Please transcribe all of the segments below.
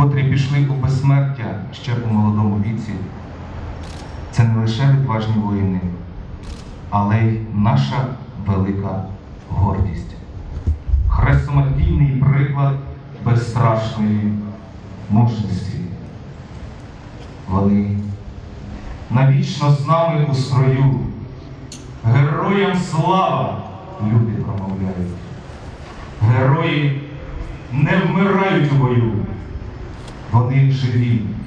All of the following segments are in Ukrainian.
котрі пішли у безсмертя ще у молодому віці, це не лише відважні воїни, але й наша велика гордість. Хрестоматійний приклад безстрашної мужності. Вони навічно з нами у строю. Героям слава! Люди промовляють. Герої не вмирають у бою. w odniejszych.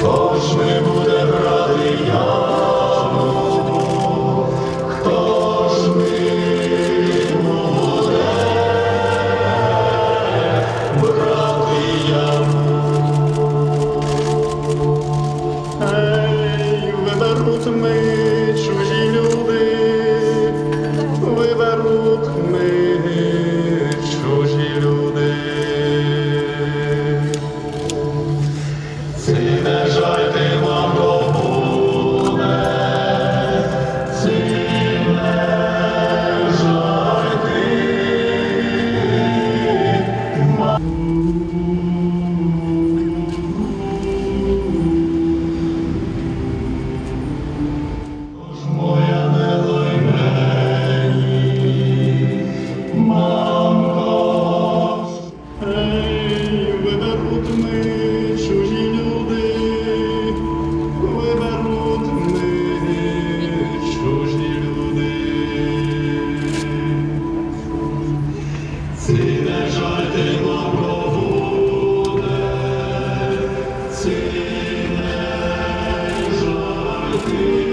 Хто Thank you.